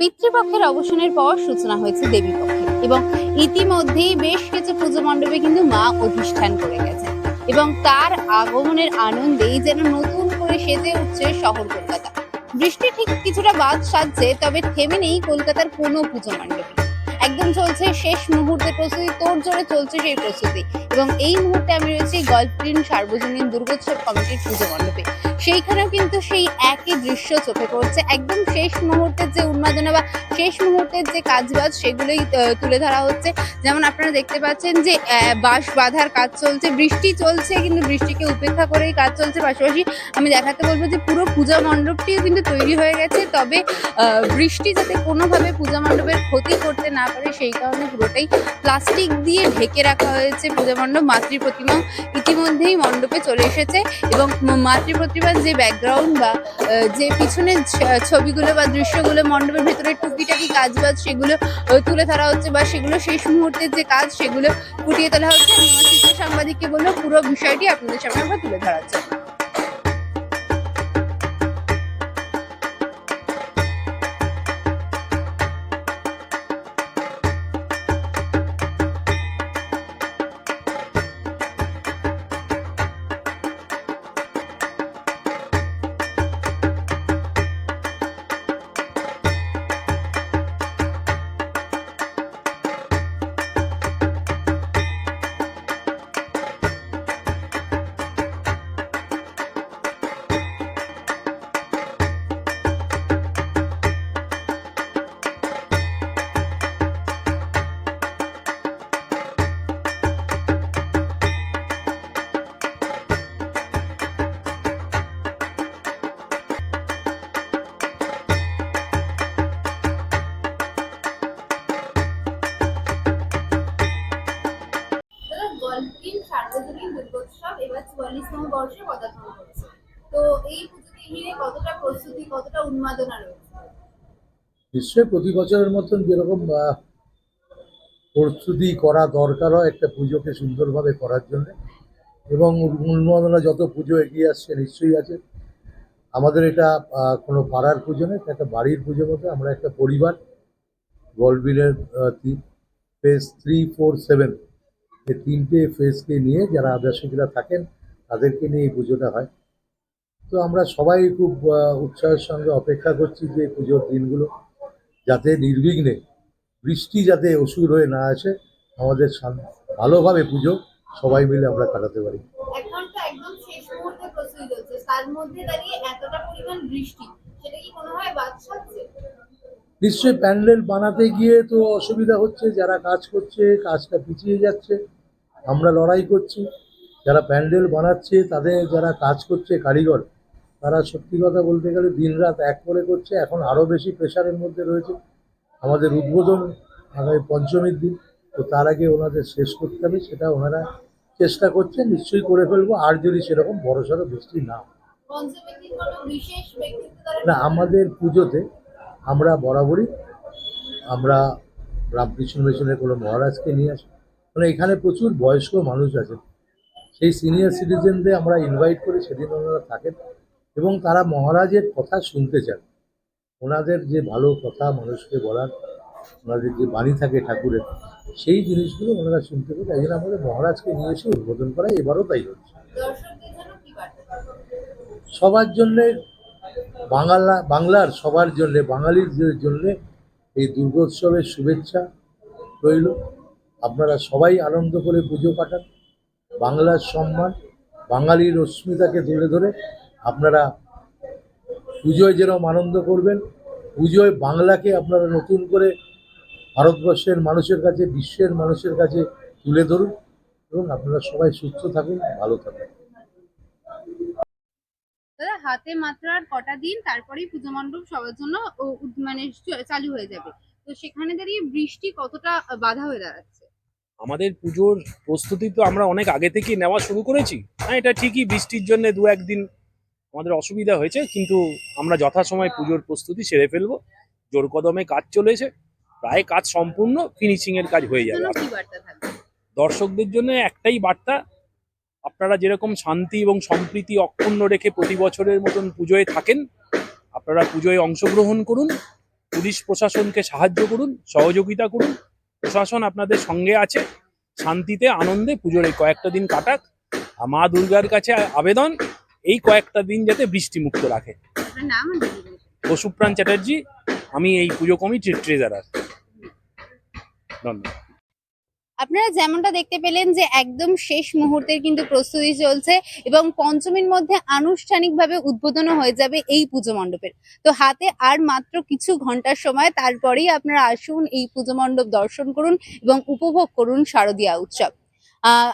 পিতৃপক্ষের অবসানের পর সূচনা হয়েছে দেবী পক্ষের এবং ইতিমধ্যেই বেশ কিছু পুজো মণ্ডপে কিন্তু মা অধিষ্ঠান করে গেছে এবং তার আগমনের আনন্দেই যেন নতুন করে সেজে উঠছে শহর কলকাতা। বৃষ্টি ঠিক কিছুটা বাদ সাজছে, তবে থেমে নেই কলকাতার কোনো পুজো মণ্ডপে। একদম চলছে শেষ মুহূর্তে প্রস্তুতি, তোর জোরে চলছে সেই প্রস্তুতি। এবং এই মুহূর্তে আমি রয়েছি গল্ফগ্রিন সার্বজনীন দুর্গোৎসব কমিটির পুজো মণ্ডপে। সেইখানেও কিন্তু সেই একই দৃশ্য চোখে পড়ছে। একদম শেষ মুহূর্তের যে উন্মাদনা বা শেষ মুহূর্তের যে কাজবাজ, সেগুলোই তুলে ধরা হচ্ছে। যেমন আপনারা দেখতে পাচ্ছেন যে বাঁশ বাঁধার কাজ চলছে, বৃষ্টি চলছে, কিন্তু বৃষ্টিকে উপেক্ষা করেই কাজ চলছে। পাশাপাশি আমি দেখাতে বলব যে পুরো পূজা মণ্ডপটিও কিন্তু তৈরি হয়ে গেছে। তবে বৃষ্টি যাতে কোনোভাবে পূজা মণ্ডপের ক্ষতি করতে না পারে সেই কারণে পুরোটাই প্লাস্টিক দিয়ে ঢেকে রাখা হয়েছে পূজা মণ্ডপ, মাতৃ প্রতিমা। ইতিমধ্যেই মণ্ডপে চলে এসেছে এবং মাতৃ প্রতিমার যে ব্যাকগ্রাউন্ড বা যে পিছনের ছবিগুলো বা দৃশ্যগুলো, মণ্ডপের ভেতরে টুকিটাকি কাজবাজ সেগুলো তুলে ধরা হচ্ছে বা সেগুলো শেষ মুহূর্তের যে কাজ সেগুলো ফুটিয়ে তোলা হচ্ছে, আমি আমার চিত্র সাংবাদিককে বলব, পুরো বিষয়টি আপনাদের সামনে আমরা তুলে ধরার জন্য সার্বজনীন দুর্গোৎসব এবার চুয়াল্লিশতম বর্ষে পদার্পণ করছে তো এই পুজোকে ঘিরে কতটা প্রস্তুতি, কতটা উন্মাদনা রয়েছে? নিশ্চয়ই প্রতি বছরের মতন যেরকম প্রস্তুতি করা দরকার হয় একটা পুজোকে সুন্দরভাবে করার জন্য, এবং উন্মাদনা যত পুজো এগিয়ে আসছে নিশ্চয়ই আছে। আমাদের এটা কোনো পাড়ার পুজো নয়, এটা একটা বাড়ির পুজো মতো। আমরা একটা পরিবার গলবিলের ফেজ থ্রি ফোর সেভেন এই তিনটে ফেজকে নিয়ে যারা আবাসিকরা থাকেন, তাদেরকে নিয়ে এই পুজোটা হয়। তো আমরা সবাই খুব উৎসাহের সঙ্গে অপেক্ষা করছি যে পুজোর দিনগুলো যাতে নির্বিঘ্নে বৃষ্টি যাতে অসুর হয়ে না আসে, আমাদের ভালোভাবে পুজো সবাই মিলে আমরা কাটাতে পারি। তার মধ্যে দাঁড়িয়ে এতটা পরিমাণ বৃষ্টি, সেটা কি কোনোভাবে বাদ সাধছে নিশ্চয়ই প্যান্ডেল বানাতে গিয়ে তো অসুবিধা হচ্ছে যারা কাজ করছে কাজটা পিছিয়ে যাচ্ছে। আমরা লড়াই করছি। যারা প্যান্ডেল বানাচ্ছে তাদের যারা কাজ করছে কারিগর তারা সত্যি কথা বলতে গেলে দিনরাত এক করে করছে। এখন আরও বেশি প্রেশারের মধ্যে রয়েছে। আমাদের উদ্বোধন আগামী পঞ্চমীর দিন তো তার আগে ওনাদের শেষ করতে হবে সেটা ওনারা চেষ্টা করছে নিশ্চয়ই করে ফেলব আর যদি সেরকম বড়সড় বৃষ্টি না দিন না আমাদের পুজোতে আমরা বরাবরই আমরা রামকৃষ্ণ মিশনের কোনো মহারাজকে নিয়ে আসি। মানে এখানে প্রচুর বয়স্ক মানুষ আছে সেই সিনিয়র সিটিজেনদের আমরা ইনভাইট করি সেদিন ওনারা থাকেন এবং তারা মহারাজের কথা শুনতে চান। ওনাদের যে ভালো কথা মানুষকে বলার ওনাদের যে বাণী থাকে ঠাকুরের সেই জিনিসগুলো ওনারা শুনতে পান তাই জন্য আমাদের মহারাজকে নিয়ে এসে উদ্বোধন করা এবারও তাই হচ্ছে। সবার জন্যে বাংলা বাংলার সবার জন্যে, বাঙালির জন্যে এই দুর্গোৎসবের শুভেচ্ছা রইল। আপনারা সবাই আনন্দ করে পুজো কাটান। বাংলার সম্মান বাঙালির অস্মিতাকে তুলে ধরে আপনারা পুজোয় যেরকম আনন্দ করবেন। পুজোয় বাংলাকে আপনারা নতুন করে ভারতবর্ষের মানুষের কাছে, বিশ্বের মানুষের কাছে তুলে ধরুন এবং আপনারা সবাই সুস্থ থাকুন, ভালো থাকুন। দাদা হাতে মাত্র আর কটা দিন তারপরেই পুজো মণ্ডপ সবার জন্য ও- মানে চালু হয়ে যাবে। তো সেখানে দাঁড়িয়ে বৃষ্টি কতটা বাধা হয়ে দাঁড়াচ্ছে? আমাদের পুজোর প্রস্তুতি তো আমরা অনেক আগে থেকেই নেওয়া শুরু করেছি। হ্যাঁ এটা ঠিকই বৃষ্টির জন্য দু একদিন আমাদের অসুবিধা হয়েছে কিন্তু আমরা যথাসময়ে পুজোর প্রস্তুতি সেরে ফেলব। জোর কদমে কাজ চলেছে প্রায় কাজ সম্পূর্ণ ফিনিশিং এর কাজ হয়ে যাবে। দর্শকদের জন্য একটাই বার্তা আপনারা যেরকম শান্তি এবং সম্প্রীতি অক্ষুণ্ণ রেখে প্রতি বছরের মতন পুজোয় থাকেন আপনারা পুজোয় অংশগ্রহণ করুন পুলিশ প্রশাসনকে সাহায্য করুন সহযোগিতা করুন প্রশাসন আপনাদের সঙ্গে আছে শান্তিতে আনন্দে পুজোর এই কয়েকটা দিন কাটাক। আর মা দুর্গার কাছে আবেদন এই কয়েকটা দিন যাতে বৃষ্টিমুক্ত রাখে। বসুপ্রাণ চ্যাটার্জি আমি এই পুজো কমিটির ট্রেজারার ধন্যবাদ। আপনারা যেমনটা দেখতে পেলেন যে একদম শেষ মুহূর্তের কিন্তু প্রস্তুতি চলছে এবং পঞ্চমীর মধ্যে আনুষ্ঠানিকভাবে উদ্বোধন হয়ে যাবে এই পুজো মণ্ডপের। তো হাতে আর মাত্র কিছু ঘণ্টার সময় তারপরেই আপনারা আসুন এই পুজো মণ্ডপ দর্শন করুন এবং উপভোগ করুন শারদীয়া উৎসব।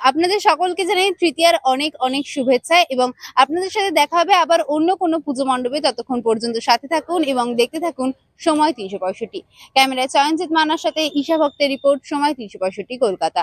আপনাদের সকলকে জানাই তৃতীয়ার অনেক অনেক শুভেচ্ছা এবং আপনাদের সাথে দেখা হবে আবার অন্য কোনো পুজো মণ্ডপে ততক্ষণ পর্যন্ত। সাথে থাকুন এবং দেখতে থাকুন সময় তিনশো পঁয়ষট্টি। ক্যামেরায় চয়নজিৎ মানার সাথে ঈশা ভক্তের রিপোর্ট সময় তিনশো পঁয়ষট্টি, কলকাতা।